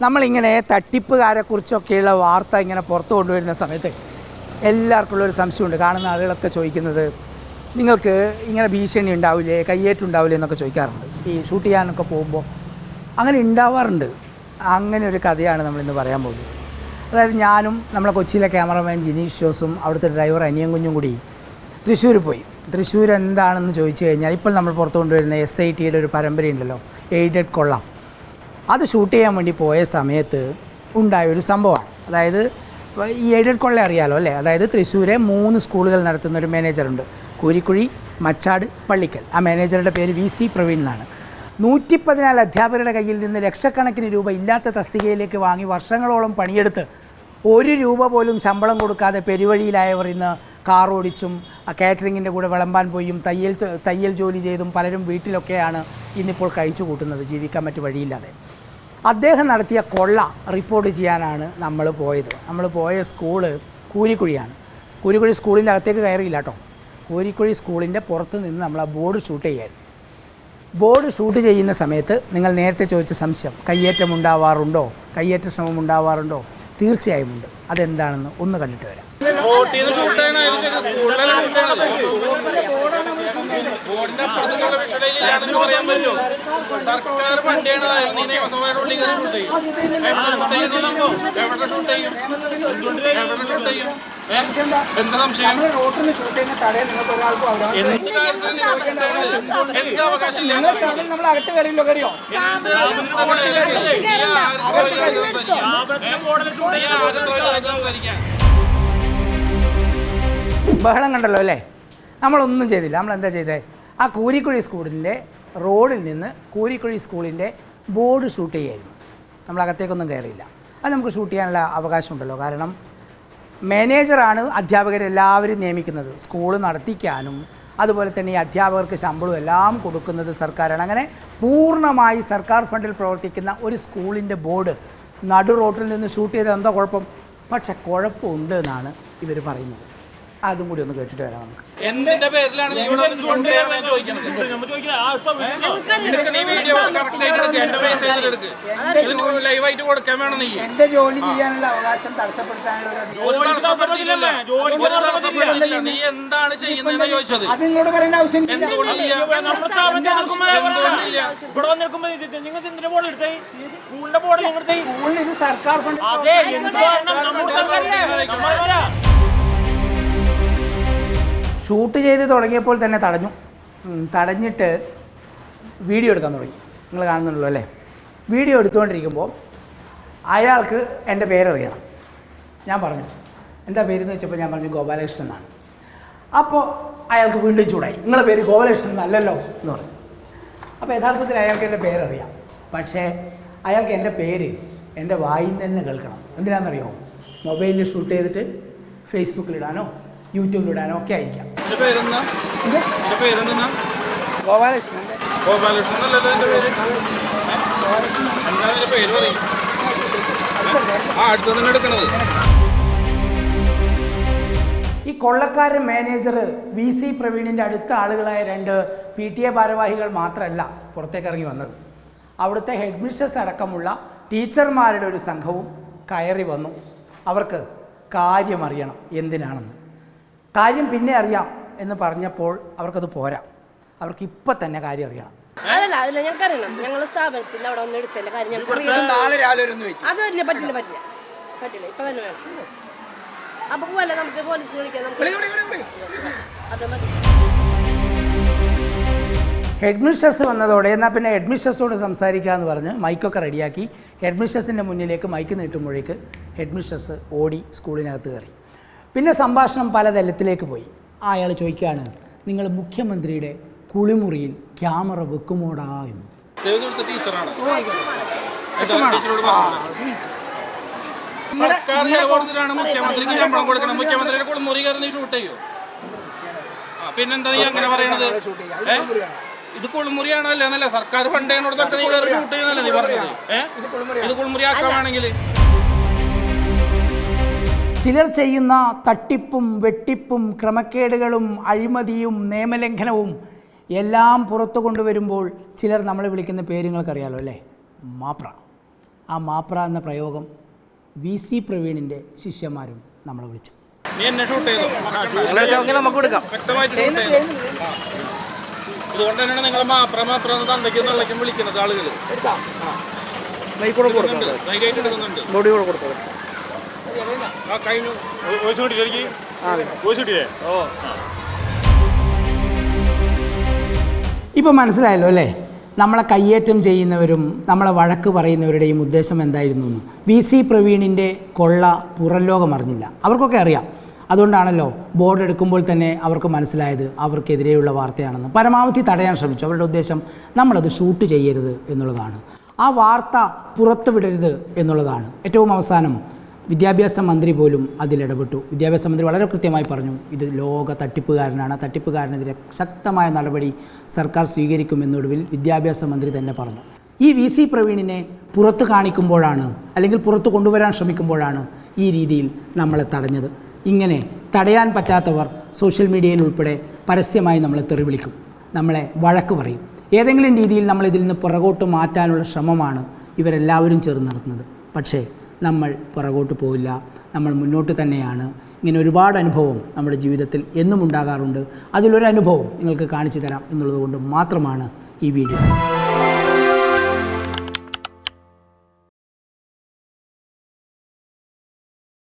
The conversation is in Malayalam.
നമ്മളിങ്ങനെ തട്ടിപ്പുകാരെ കുറിച്ചൊക്കെയുള്ള വാർത്ത ഇങ്ങനെ പുറത്തു കൊണ്ടുവരുന്ന സമയത്ത് എല്ലാവർക്കും ഉള്ളൊരു സംശയമുണ്ട്. കാണുന്ന ആളുകളൊക്കെ ചോദിക്കുന്നത് നിങ്ങൾക്ക് ഇങ്ങനെ ഭീഷണി ഉണ്ടാവില്ലേ? കയ്യേറ്റുണ്ടാവില്ലേ എന്നൊക്കെ ചോദിക്കാറുണ്ട്. ഈ ഷൂട്ട് ചെയ്യാനൊക്കെ പോകുമ്പോൾ അങ്ങനെ ഉണ്ടാവാറുണ്ട്. അങ്ങനെ ഒരു കഥയാണ് നമ്മളിന്ന് പറയാൻ പോകുന്നത്. അതായത് ഞാനും നമ്മളെ കൊച്ചിയിലെ ക്യാമറമാൻ ജിനീഷ് ജോസും അവിടുത്തെ ഡ്രൈവർ അനിയൻ കുഞ്ഞും കൂടി തൃശ്ശൂർ പോയി. തൃശ്ശൂർ എന്താണെന്ന് ചോദിച്ചു കഴിഞ്ഞാൽ ഇപ്പോൾ നമ്മൾ പുറത്തു കൊണ്ടുവരുന്ന എസ് ഐ ടിയുടെ ഒരു പരമ്പരയുണ്ടല്ലോ എയ്ഡഡ് കൊള്ളാം. അത് ഷൂട്ട് ചെയ്യാൻ വേണ്ടി പോയ സമയത്ത് ഉണ്ടായ ഒരു സംഭവമാണ്. അതായത് ഈ എയ്ഡഡ് കൊള്ള അറിയാലോ അല്ലേ? അതായത് തൃശ്ശൂരെ മൂന്ന് സ്കൂളുകൾ നടത്തുന്ന ഒരു മാനേജറുണ്ട്. കൂരിക്കുഴി മച്ചാട് പള്ളിക്കൽ. ആ മാനേജറുടെ പേര് വി സി പ്രവീൺ എന്നാണ്. നൂറ്റി പതിനാല് അധ്യാപകരുടെ കയ്യിൽ നിന്ന് ലക്ഷക്കണക്കിന് രൂപ ഇല്ലാത്ത തസ്തികയിലേക്ക് വാങ്ങി വർഷങ്ങളോളം പണിയെടുത്ത് ഒരു രൂപ പോലും ശമ്പളം കൊടുക്കാതെ പെരുവഴിയിലായവർ ഇന്ന് കാർ ഓടിച്ചും കാറ്ററിങ്ങിന്റെ കൂടെ വിളമ്പാൻ പോയും തയ്യൽ തയ്യൽ ജോലി ചെയ്തും പലരും വീട്ടിലൊക്കെയാണ് ഇന്നിപ്പോൾ കഴിച്ചു കൂട്ടുന്നത് ജീവിക്കാൻ മറ്റു വഴിയില്ലാതെ. അദ്ദേഹം നടത്തിയ കൊള്ള റിപ്പോർട്ട് ചെയ്യാനാണ് നമ്മൾ പോയത്. നമ്മൾ പോയ സ്കൂൾ കൂരിക്കുഴിയാണ്. കൂരിക്കുഴി സ്കൂളിന്റെ അകത്തേക്ക് കയറിയില്ല കേട്ടോ കൂരിക്കുഴി സ്കൂളിന്റെ പുറത്ത് നിന്ന് നമ്മൾ ആ ബോർഡ് ഷൂട്ട് ചെയ്യായിരുന്നു. ബോർഡ് ഷൂട്ട് ചെയ്യുന്ന സമയത്ത് നിങ്ങൾ നേരത്തെ ചോദിച്ച സംശയം കയ്യേറ്റം ഉണ്ടാവാറുണ്ടോ? കയ്യേറ്റ ശ്രമം ഉണ്ടാവാറുണ്ടോ? തീർച്ചയായും ഉണ്ട്. അതെന്താണെന്ന് ഒന്ന് കണ്ടിട്ട് വരാം. ബോർഡിന്റെ പറയാൻ സർക്കാർ നിയമസഭയുടെ ഉള്ളിൽ കയറി ഷൂട്ട് ചെയ്യും. എവിടെ ഷൂട്ട് ചെയ്യും എവിടെ ഷൂട്ട്? എന്താ സംശയം? എന്ത് കാര്യത്തിൽ എന്ത് നമ്മൾ അകത്ത് കയറിയല്ലോ കയറിയോ? ബഹളം കണ്ടല്ലോ അല്ലേ? നമ്മളൊന്നും ചെയ്തില്ല. നമ്മൾ എന്താ ചെയ്തേ? ആ കൂരിക്കുഴി സ്കൂളിന്റെ റോഡിൽ നിന്ന് കൂരിക്കുഴി സ്കൂളിന്റെ ബോർഡ് ഷൂട്ട് ചെയ്യായിരുന്നു. നമ്മളകത്തേക്കൊന്നും കയറിയില്ല. അത് നമുക്ക് ഷൂട്ട് ചെയ്യാനുള്ള അവകാശമുണ്ടല്ലോ. കാരണം മാനേജറാണ് അധ്യാപകരെല്ലാവരും നിയമിക്കുന്നത്. സ്കൂൾ നടത്തിക്കാനും അതുപോലെ തന്നെ ഈ അധ്യാപകർക്ക് ശമ്പളം എല്ലാം കൊടുക്കുന്നത് സർക്കാരാണ്. അങ്ങനെ പൂർണമായി സർക്കാർ ഫണ്ടിൽ പ്രവർത്തിക്കുന്ന ഒരു സ്കൂളിന്റെ ബോർഡ് നടു റോട്ടിൽ നിന്ന് ഷൂട്ട് ചെയ്ത് എന്താ കുഴപ്പം? പക്ഷെ കുഴപ്പമുണ്ട് എന്നാണ് ഇവർ പറയുന്നത്. അതും കൂടി ഒന്ന് കേട്ടിട്ട് വരാം നമുക്ക്. എന്തിന്റെ പേരിലാണ് നീ ഇവിടെ വന്ന് ഷൂട്ട് ചെയ്യാൻ ചോദിക്കുന്നത് നിനക്ക് നീ വീഡിയോ ആയിട്ട് എന്റെ പൈസ എടുക്ക്. ഇതിന് ലൈവായിട്ട് കൊടുക്കാൻ വേണം നീ. എന്റെ ജോലി ചെയ്യാനുള്ള അവകാശം തടസ്സപ്പെടുത്താനുള്ള ഒരു. നീ എന്താണ് ചെയ്യുന്നതെന്ന് ചോദിച്ചത്? അത് നിങ്ങളോട് പറയേണ്ട ആവശ്യം എന്തുകൊണ്ടില്ല? എന്തുകൊണ്ടില്ല? ഇവിടെ വന്നിരിക്കുമ്പോ നിങ്ങൾ എന്തിന്റെ ബോർഡ് എടുത്തേ? സ്കൂളിന്റെ ബോർഡ് നിങ്ങൾ എടുത്തേ? സ്കൂളിൽ ഇത് സർക്കാർ ഫണ്ട് അതെ എന്ത് കാരണം? നമ്മുടെ പോലെ. ഷൂട്ട് ചെയ്ത് തുടങ്ങിയപ്പോൾ തന്നെ തടഞ്ഞു. തടഞ്ഞിട്ട് വീഡിയോ എടുക്കാൻ തുടങ്ങി. നിങ്ങൾ കാണുന്നുണ്ടല്ലോ അല്ലേ? വീഡിയോ എടുത്തുകൊണ്ടിരിക്കുമ്പോൾ അയാൾക്ക് എന്റെ പേരറിയണം ഞാൻ പറഞ്ഞു എന്താ പേരെന്ന് വെച്ചപ്പോൾ ഞാൻ പറഞ്ഞു ഗോപാലകൃഷ്ണൻ എന്നാണ്. അപ്പോൾ അയാൾക്ക് വീണ്ടും ചൂടായി. നിങ്ങളെ പേര് ഗോപാലകൃഷ്ണൻ എന്നല്ലല്ലോ എന്ന് പറഞ്ഞു. അപ്പോൾ യഥാർത്ഥത്തിൽ അയാൾക്ക് എന്റെ പേരറിയാം പക്ഷേ അയാൾക്ക് എന്റെ പേര് എന്റെ വായിൽ നിന്ന് തന്നെ കേൾക്കണം. എന്തിനാണെന്നറിയോ? മൊബൈലിൽ ഷൂട്ട് ചെയ്തിട്ട് ഫേസ്ബുക്കിലിടാനോ യൂട്യൂബിലിടാനോ ഒക്കെ ആയിരിക്കാം. ഗോപാലകൃഷ്ണൻ. ഈ കൊള്ളക്കാരൻ മാനേജർ വി സി പ്രവീണിന്റെ അടുത്ത ആളുകളായ രണ്ട് പി ടി എ ഭാരവാഹികൾ മാത്രമല്ല പുറത്തേക്ക് ഇറങ്ങി വന്നത്. അവിടുത്തെ ഹെഡ് മിസ്റ്റേഴ്സ് അടക്കമുള്ള ടീച്ചർമാരുടെ ഒരു സംഘവും കയറി വന്നു. അവർക്ക് കാര്യമറിയണം എന്തിനാണെന്ന്. കാര്യം പിന്നെ അറിയാം എന്ന് പറഞ്ഞപ്പോൾ അവർക്കത് പോരാ. അവർക്ക് ഇപ്പം തന്നെ കാര്യം അറിയണം. അതല്ല അതല്ല ഞങ്ങൾക്ക് അറിയണം ഞങ്ങൾ സ്ഥാപനത്തിൽ അവിടെ ഒന്നും എടുത്തതിന്റെ കാര്യം ഞങ്ങൾക്ക് അത് പറ്റില്ല പറ്റില്ല പറ്റില്ല. പറ്റില്ല ഇപ്പൊ തന്നെ വേണം. അപ്പൊ പോവല്ല നമുക്ക്? പോലീസ് വിളിക്കാം നമുക്ക്. അത് മതി. ഹെഡ് മിസ്റ്റേഴ്സ് വന്നതോടെ എന്നാൽ പിന്നെ ഹെഡ് മിസ്റ്റേഴ്സോട് സംസാരിക്കുക എന്ന് പറഞ്ഞ് മൈക്കൊക്കെ റെഡിയാക്കി. ഹെഡ് മിസ്റ്റേഴ്സിന്റെ മുന്നിലേക്ക് മൈക്ക് നീട്ടുമ്പോഴേക്ക് ഹെഡ് മിസ്റ്റേഴ്സ് ഓടി സ്കൂളിനകത്ത് കയറി. പിന്നെ സംഭാഷണം പല തലത്തിലേക്ക് പോയി. അയാൾ ചോദിക്കുകയാണ് നിങ്ങൾ മുഖ്യമന്ത്രിയുടെ കുളിമുറിയിൽ ക്യാമറ വെക്കുമോടാ എന്ന്? ദേവദൂത്ത ടീച്ചറാണ്. ടീച്ചറോട് പറഞ്ഞു സർക്കാർ കൊടുത്തിട്ടാണ് മുഖ്യമന്ത്രിക്ക് ശമ്പളം കൊടുക്കണം മുഖ്യമന്ത്രിയുടെ കൂടെ കയറി നീ ഷൂട്ട് ചെയ്യോ? പിന്നെന്താ നീ അങ്ങനെ പറയണത്? ഇത് കുളിമുറിയാണോ അല്ലേ എന്നല്ല? സർക്കാർ ഫണ്ട് ചെയ്യുന്നിടത്തൊക്കെ നീ കയറി ഷൂട്ട് ചെയ്യുന്നല്ലേ നീ പറഞ്ഞത്? ഏഹ് ഇത് കുളിമുറി ആക്കാൻ വേണമെങ്കിൽ ചിലർ ചെയ്യുന്ന തട്ടിപ്പും വെട്ടിപ്പും ക്രമക്കേടുകളും അഴിമതിയും നിയമലംഘനവും എല്ലാം പുറത്തു കൊണ്ടുവരുമ്പോൾ ചിലർ നമ്മളെ വിളിക്കുന്ന പേരുങ്ങൾക്കറിയാലോ അല്ലേ? മാപ്ര. ആ മാപ്ര എന്ന പ്രയോഗം വി സി പ്രവീണിന്റെ ശിഷ്യന്മാരും നമ്മളെ വിളിച്ചു. നീ എന്നെ ഷൂട്ട് ചെയ്തോ? നമുക്ക് കൊടുക്കാം അതുകൊണ്ട് തന്നെയാണ് നിങ്ങൾ മാപ്ര മാപ്ര എന്ന് തന്തയ്ക്കും തള്ളയ്ക്കും വിളിക്കുന്നത് ആളുകൾ മൈക്കൂടെ കൊടുക്കാം. ധൈര്യമായിട്ട് എടുക്കുന്നുണ്ട്. ബോഡി കൂടെ കൊടുക്കാം. ആ കഴിഞ്ഞു. വോയിസ് കിട്ടിയില്ലേ എനിക്ക്? ആ വോയിസ് കിട്ടിയില്ലേ? ഓ. ഇപ്പോൾ മനസ്സിലായല്ലോ അല്ലേ? നമ്മളെ കയ്യേറ്റം ചെയ്യുന്നവരും നമ്മളെ വഴക്ക് പറയുന്നവരുടെയും ഉദ്ദേശം എന്തായിരുന്നു എന്ന്. വി സി പ്രവീണിന്റെ കൊള്ള പുറം ലോകം അറിഞ്ഞില്ല. അവർക്കൊക്കെ അറിയാം. അതുകൊണ്ടാണല്ലോ ബോർഡ് എടുക്കുമ്പോൾ തന്നെ അവർക്ക് മനസ്സിലായത് അവർക്കെതിരെയുള്ള വാർത്തയാണെന്ന്. പരമാവധി തടയാൻ ശ്രമിച്ചു. അവരുടെ ഉദ്ദേശം നമ്മളത് ഷൂട്ട് ചെയ്യരുത് എന്നുള്ളതാണ്. ആ വാർത്ത പുറത്തുവിടരുത് എന്നുള്ളതാണ്. ഏറ്റവും അവസാനം വിദ്യാഭ്യാസ മന്ത്രി പോലും അതിലിടപെട്ടു വിദ്യാഭ്യാസ മന്ത്രി വളരെ കൃത്യമായി പറഞ്ഞു ഇത് ലോക തട്ടിപ്പുകാരനാണ്. തട്ടിപ്പുകാരനെതിരെ ശക്തമായ നടപടി സർക്കാർ സ്വീകരിക്കുമെന്നൊടുവിൽ വിദ്യാഭ്യാസ മന്ത്രി തന്നെ പറഞ്ഞു. ഈ വി സി പ്രവീണിനെ പുറത്ത് കാണിക്കുമ്പോഴാണ് അല്ലെങ്കിൽ പുറത്ത് കൊണ്ടുവരാൻ ശ്രമിക്കുമ്പോഴാണ് ഈ രീതിയിൽ നമ്മളെ തടഞ്ഞത്. ഇങ്ങനെ തടയാൻ പറ്റാത്തവർ സോഷ്യൽ മീഡിയയിൽ ഉൾപ്പെടെ പരസ്യമായി നമ്മളെ തെറി വിളിക്കും നമ്മളെ വഴക്ക് പറയും. ഏതെങ്കിലും രീതിയിൽ നമ്മളിതിൽ നിന്ന് പുറകോട്ട് മാറ്റാനുള്ള ശ്രമമാണ് ഇവരെല്ലാവരും ചേർന്ന് നടത്തുന്നത്. പക്ഷേ നമ്മൾ പുറകോട്ട് പോവില്ല. നമ്മൾ മുന്നോട്ട് തന്നെയാണ്. ഇങ്ങനെ ഒരുപാട് അനുഭവം നമ്മുടെ ജീവിതത്തിൽ എന്നും ഉണ്ടാകാറുണ്ട്. അതിലൊരു അനുഭവം നിങ്ങൾക്ക് കാണിച്ചു തരാം എന്നുള്ളത് കൊണ്ട് മാത്രമാണ് ഈ വീഡിയോ.